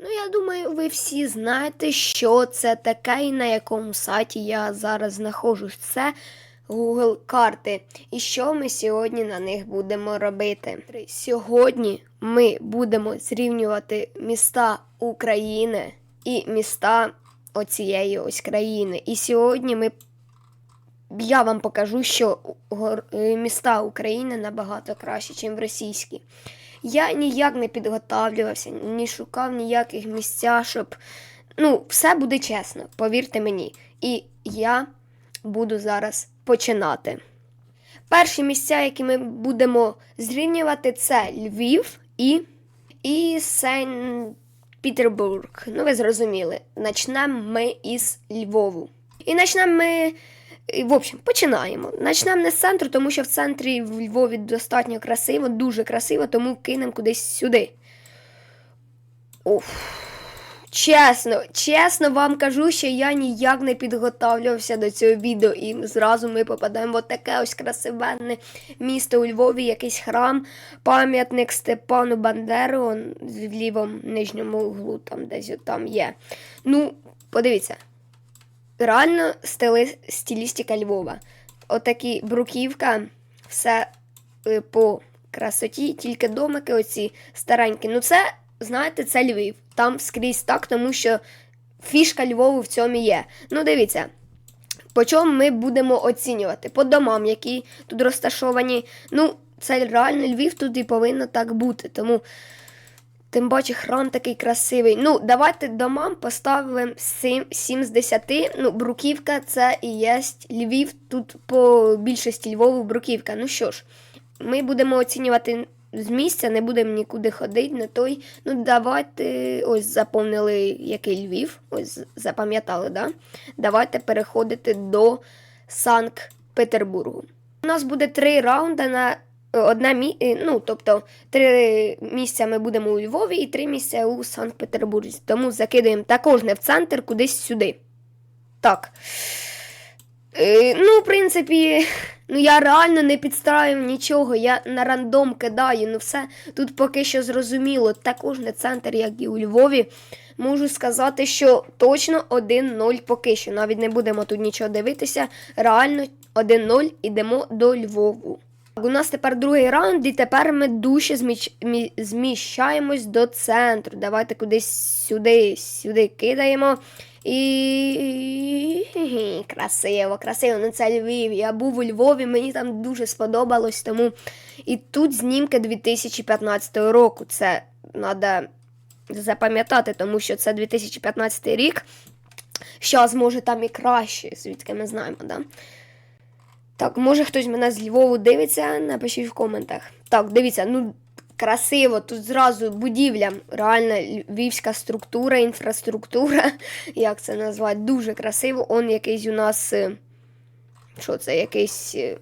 Ну, я думаю, ви всі знаєте, що це таке і на якому сайті я зараз знаходжусь. Це Google карти. І що ми сьогодні на них будемо робити? Сьогодні ми будемо зрівнювати міста України і міста оцієї ось країни. І сьогодні ми я вам покажу, що е, міста України набагато краще, ніж в російській. Я ніяк не підготавлювався, ні шукав ніяких місця, щоб. Ну, все буде чесно, повірте мені. І я буду зараз починати. Перші місця, які ми будемо зрівнювати, це Львів і, і Сен Петербург. Ну, ви зрозуміли. Начнемо ми із Львову. І почнемо ми. В общем, починаємо. Почнемо не з центру, тому що в центрі в Львові достатньо красиво, дуже красиво, тому кинемо кудись сюди. Уф. Чесно, чесно вам кажу, що я ніяк не підготовлювався до цього відео, і зразу ми попадаємо в таке ось красивенне місто у Львові, якийсь храм, пам'ятник Степану Бандеру, в лівому нижньому углу, там десь там є. Ну, подивіться. Реально стили, стилістика Львова. Отакі бруківка, все е, по красоті, тільки домики оці старенькі. Ну, це, знаєте, це Львів. Там скрізь так, тому що фішка Львову в цьому є. Ну, дивіться. По чому ми будемо оцінювати? По домам, які тут розташовані. Ну, це реально Львів тут і повинно так бути. Тому, тим паче, храм такий красивий. Ну, давайте домам поставимо 7, 7 з 10. Ну, Бруківка це і є Львів. Тут по більшості Львову Бруківка. Ну що ж, ми будемо оцінювати з місця, не будемо нікуди ходити, не той. Ну, давайте ось заповнили який Львів. Ось запам'ятали, да? Давайте переходити до Санкт-Петербургу. У нас буде три раунди на одна мі... е, ну, тобто три місця ми будемо у Львові і три місця у Санкт-Петербурзі. Тому закидаємо також не в центр, кудись сюди. Так. Е, ну, в принципі, ну я реально не підстраюю нічого. Я на рандом кидаю. Ну все тут поки що зрозуміло. Також не центр, як і у Львові. Можу сказати, що точно 1-0 поки що. Навіть не будемо тут нічого дивитися. Реально 1-0 ідемо до Львову. У нас тепер другий раунд, і тепер ми дужче зміч... мі- зміщаємось до центру. Давайте кудись сюди, сюди кидаємо. І красиво, красиво. Ну це Львів. Я був у Львові, мені там дуже сподобалось. Тому і тут знімки 2015 року. Це треба запам'ятати, тому що це 2015 рік. Щас, може, там і краще, звідки ми знаємо, да? Так, може хтось мене з Львову дивиться, напишіть в коментах. Так, дивіться, ну красиво, тут зразу будівля, реальна львівська структура, інфраструктура, як це назвати, дуже красиво. Он якийсь у нас. е, Що це, якийсь. е,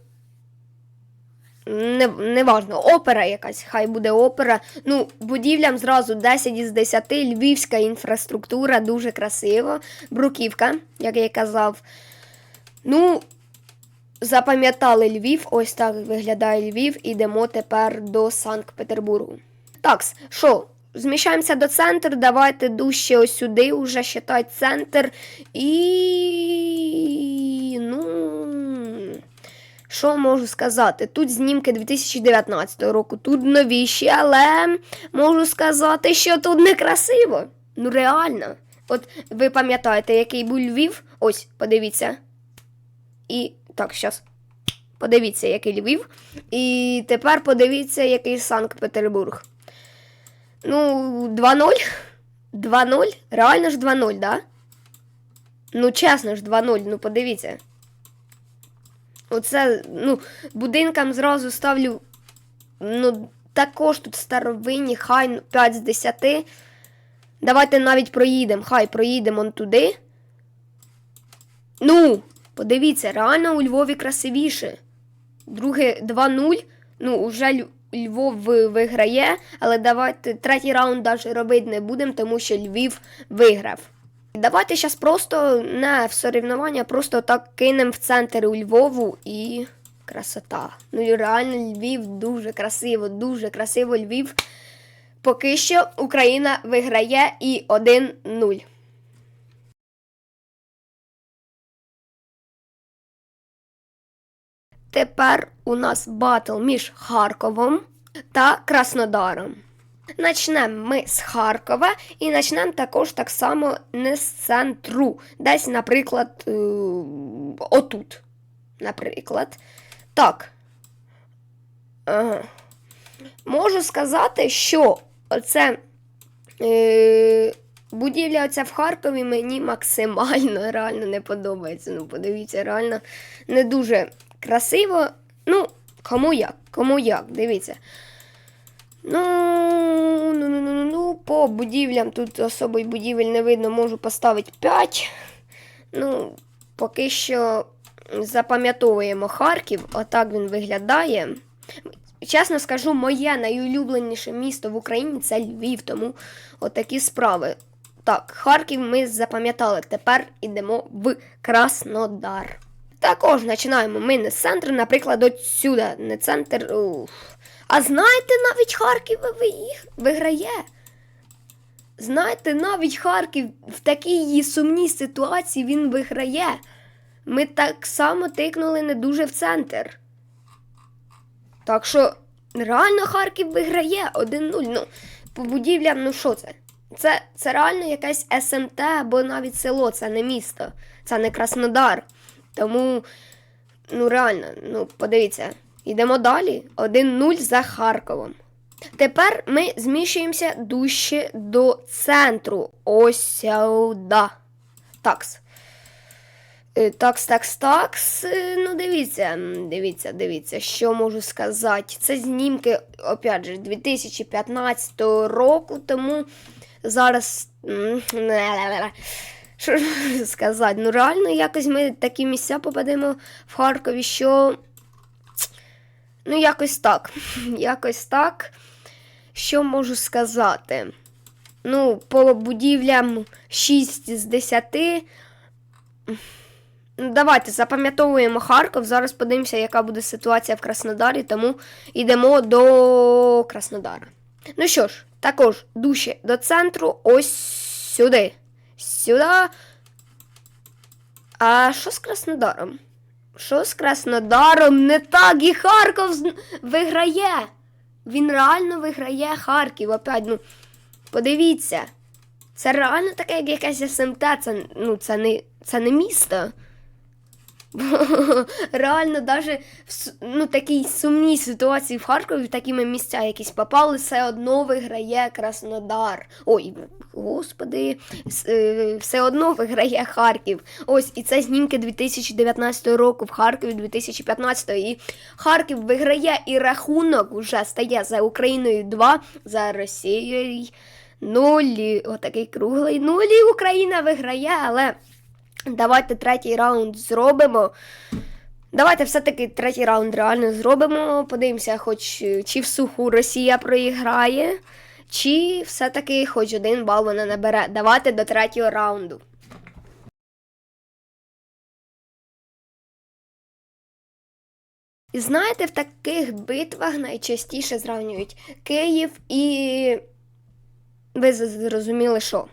Не, неважно, опера якась, хай буде опера. Ну, будівлям зразу 10 із 10, львівська інфраструктура, дуже красиво. Бруківка, як я казав. Ну, запам'ятали Львів, ось так виглядає Львів. Ідемо тепер до Санкт-Петербургу. Так, що, зміщаємося до центру, давайте дужче ось сюди, уже считай центр. І. Ну. Що можу сказати? Тут знімки 2019 року, тут новіші, але можу сказати, що тут некрасиво. Ну, реально. От ви пам'ятаєте, який був Львів? Ось, подивіться. І так, зараз. Подивіться, який Львів. І тепер подивіться, який Санкт-Петербург. Ну, 2-0. 2-0. Реально ж 2-0, да? Ну, чесно ж, 2-0. Ну, подивіться. Оце, ну, будинкам зразу ставлю. Ну, також тут старовинні, хай ну, 5 з 10. Давайте навіть проїдемо. Хай проїдемо туди. Ну, подивіться, реально у Львові красивіше. Друге 2-0. Ну, вже Львов виграє, але давайте третій раунд навіть робити не будемо, тому що Львів виграв. Давайте зараз просто не в соревнування, просто так кинемо в центр у Львову і красота. Ну реально Львів дуже красиво, дуже красиво Львів. поки що Україна виграє і 1-0. Тепер у нас батл між Харковом та Краснодаром. Начнемо ми з Харкова і почнемо також так само не з центру. Десь, наприклад, е, отут. Наприклад. Так. Ага. Можу сказати, що оце е, будівля оця в Харкові мені максимально реально не подобається. Ну, подивіться, реально не дуже красиво. Ну, кому як, кому як, дивіться. Ну, ну, ну, ну, ну, ну, по будівлям тут особої будівель не видно, можу поставити 5. Ну, поки що запам'ятовуємо Харків, отак він виглядає. Чесно скажу, моє найулюбленіше місто в Україні це Львів, тому отакі справи. Так, Харків ми запам'ятали. Тепер йдемо в Краснодар. Також починаємо ми не з центру, наприклад, от сюди, не центр. Ух. А знаєте, навіть Харків виграє. Знаєте, навіть Харків в такій сумній ситуації він виграє. Ми так само тикнули не дуже в центр. Так що реально Харків виграє 1-0. Ну, по будівлям, ну що це? Це, це реально якась СМТ або навіть село, це не місто, це не Краснодар. Тому, ну реально, ну подивіться, йдемо далі. 1-0 за Харковом. Тепер ми зміщуємося дужче до центру. Ось сюди. Такс. Е, Такс, такс, такс. Е, Ну, дивіться, дивіться, дивіться, що можу сказати. Це знімки, опять же, 2015 року, тому зараз. Що сказати? Ну, реально, якось ми такі місця попадемо в Харкові, що. Ну, якось так. Якось так. Що можу сказати? Ну, по будівлям 6 з 10. Ну, Давайте запам'ятовуємо Харків. Зараз подивимося, яка буде ситуація в Краснодарі, тому йдемо до Краснодара. Ну що ж, також дужче до центру, ось сюди. Сюди. А що з Краснодаром? Що з Краснодаром? Не так і Харків виграє. Він реально виграє Харків. Опять, ну, подивіться. Це реально таке, як якась СМТ, це, ну, це, не, це не місто. Реально, навіть в ну, такій сумній ситуації в Харкові, в такі ми місця якісь попали, все одно виграє Краснодар. Ой, господи, е, все одно виграє Харків. Ось, і це знімки 2019 року в Харкові 2015. І Харків виграє і рахунок вже стає за Україною 2, за Росією 0. Отакий круглий 0. І Україна виграє, але. Давайте третій раунд зробимо. Давайте все-таки третій раунд реально зробимо. Подивимося, хоч е, чи в суху Росія проіграє, чи все-таки хоч один бал вона набере. Давайте до третього раунду. І знаєте, в таких битвах найчастіше зрівнюють Київ і. Ви зрозуміли, що.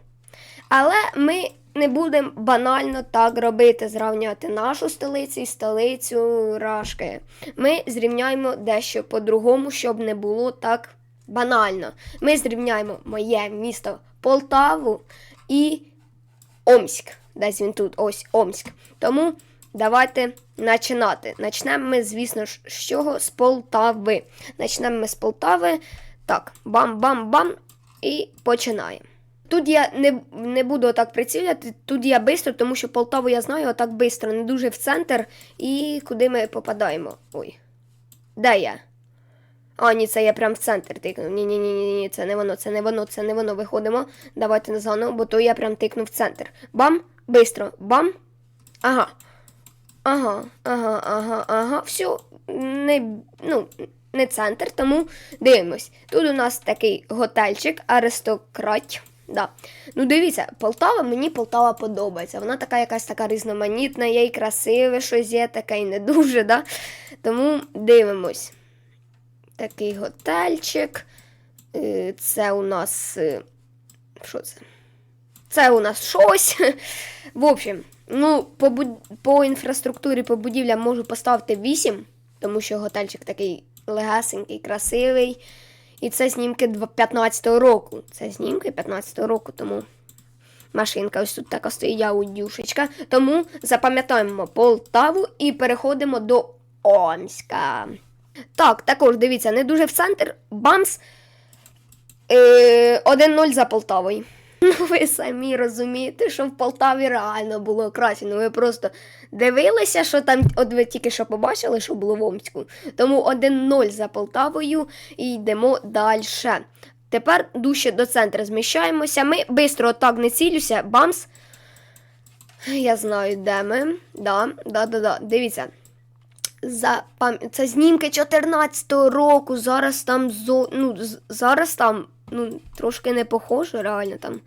Але ми не будемо банально так робити, зрівняти нашу столицю і столицю Рашки. Ми зрівняємо дещо по-другому, щоб не було так банально. Ми зрівняємо моє місто Полтаву і Омськ. Десь він тут, ось Омськ. Тому давайте починати. Начнемо ми, звісно ж, з чого? З Полтави. Начнемо ми з Полтави. Так, бам-бам-бам. І починаємо. Тут я не, не буду так приціляти, тут я швидко, тому що Полтаву я знаю отак швидко, не дуже в центр. І куди ми попадаємо? Ой. Де я? А, ні, це я прям в центр тикнув. Ні, ні, ні, ні, ні, це не воно, це не воно, це не воно. Виходимо. Давайте на зону, бо то я прям тикнув в центр. Бам, бистро, бам. Ага. Ага, ага, ага, ага. Все, не, ну, не центр, тому дивимось. Тут у нас такий готельчик, аристократ. Да. Ну, дивіться, Полтава, мені Полтава подобається. Вона така якась така різноманітна, є і красиве щось є, таке і не дуже, да? Тому дивимось. Такий готельчик. Е, Це у нас. е, Що це? Це у нас щось. В общем, ну, по, буд- по інфраструктурі, по будівлям можу поставити 8, тому що готельчик такий легасенький, красивий. І це знімки 15-го року. Це знімки 15-го року, тому машинка ось тут така стоїть аудюшечка. Тому запам'ятаємо Полтаву і переходимо до Омська. Так, також дивіться, не дуже в центр. Бамс. Е, 1-0 за Полтавою. Ну, ви самі розумієте, що в Полтаві реально було краще. Ну ви просто дивилися, що там, от ви тільки що побачили, що було в Омську. Тому 1-0 за Полтавою і йдемо далі. Тепер дужче до центру зміщаємося. Ми швидко отак не цілюся. Бамс. Я знаю, де ми. Да, да, да, да. Дивіться. Запам... Це знімки 14-го року. Зараз там зо... ну, зараз там ну, трошки не похоже, реально там.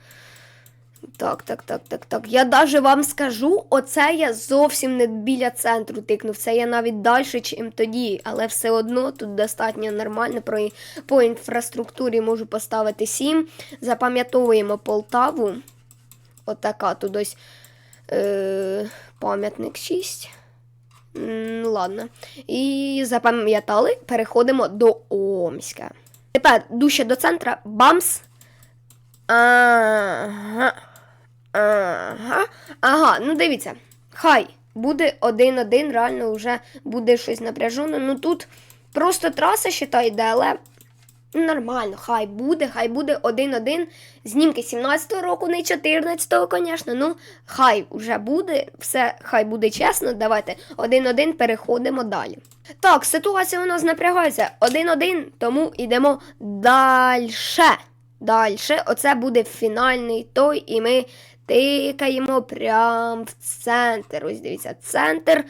Так, так, так, так, так. Я даже вам скажу, оце я зовсім не біля центру тикнув. Це я навіть далі, чим тоді. Але все одно тут достатньо нормально. Про... По інфраструктурі можу поставити 7. Запам'ятовуємо Полтаву. Отака тут ось е... пам'ятник 6. М, Ну, ладно. І запам'ятали, переходимо до Омська. Тепер дужче до центра. Бамс. Ага. Ага. Ну дивіться. Хай буде один-один, реально вже буде щось напряжено. Ну тут просто траса та йде, але нормально, хай буде, хай буде один-один. Знімки 17-го року, не 14-го, звісно. Ну, хай вже буде, все хай буде чесно. Давайте один-один переходимо далі. Так, ситуація у нас напрягається. Один-один, тому йдемо далі. Далі. Оце буде фінальний той, і ми тикаємо прямо в центр. Ось дивіться, центр.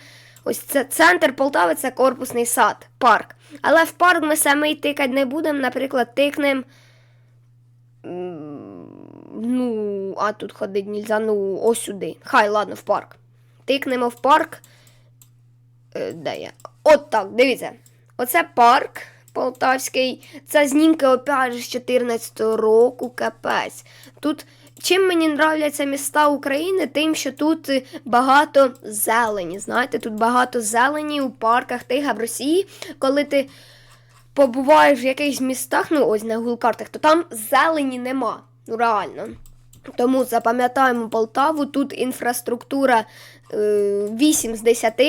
Ось це центр Полтави це корпусний сад, парк. Але в парк ми саме й тикати не будемо. Наприклад, тикнемо. Ну, а тут ходить нельзя, ну, ось сюди. Хай, ладно, в парк. Тикнемо в парк. Е, де я? От так, дивіться. Оце парк полтавський. Це знімки опять з 14 року, капець. Тут чим мені нравляться міста України, тим, що тут е, багато зелені. Знаєте, тут багато зелені у парках тига в Росії, коли ти побуваєш в якихось містах, ну ось на Google картах, то там зелені нема. Ну реально. Тому запам'ятаємо Полтаву, тут інфраструктура е, 8 з 10.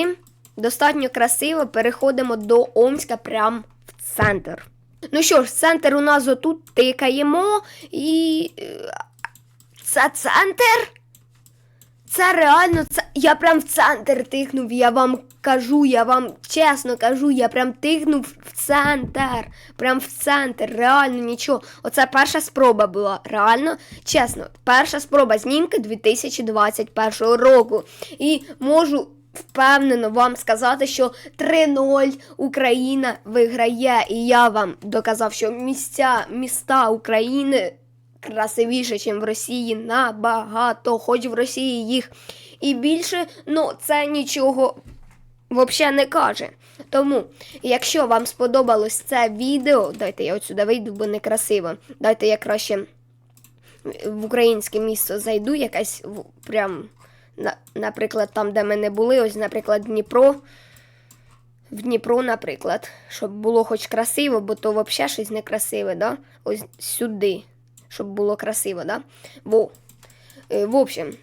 Достатньо красиво. Переходимо до Омська прямо в центр. Ну що ж, центр у нас отут тикаємо і. Це центр? Це реально, це я прям в центр тикнув. Я вам кажу, я вам чесно кажу, я прям тикнув в центр. Прям в центр. Реально нічого. Оце перша спроба була. Реально, чесно, перша спроба знімки 2021 року. І можу впевнено вам сказати, що 3-0 Україна виграє. І я вам доказав, що місця, міста України красивіше, ніж в Росії, набагато. Хоч в Росії їх і більше, ну це нічого взагалі не каже. Тому, якщо вам сподобалось це відео, дайте я отсюди вийду, бо некрасиво. Дайте я краще в українське місто зайду, якась прям, на, наприклад, там, де ми не були, ось, наприклад, Дніпро. В Дніпро, наприклад, щоб було хоч красиво, бо то взагалі щось некрасиве, да? Ось сюди, щоб було красиво, да? Во. Е, В общем,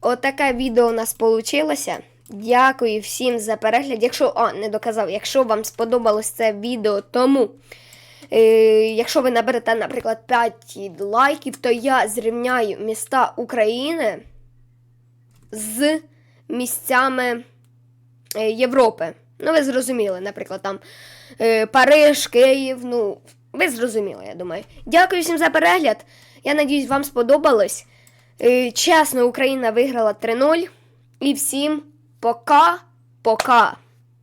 отаке відео у нас вийшло. Дякую всім за перегляд. Якщо, а, не доказав, якщо вам сподобалось це відео, тому. Е, якщо ви наберете, наприклад, 5 лайків, то я зрівняю міста України з місцями е, Європи. Ну, ви зрозуміли, наприклад, там е, Париж, Київ. Ну, ви зрозуміли, я думаю. Дякую всім за перегляд. Я надіюсь, вам сподобалось. Е, чесно, Україна виграла 3-0. І всім пока-пока.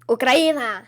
Україна!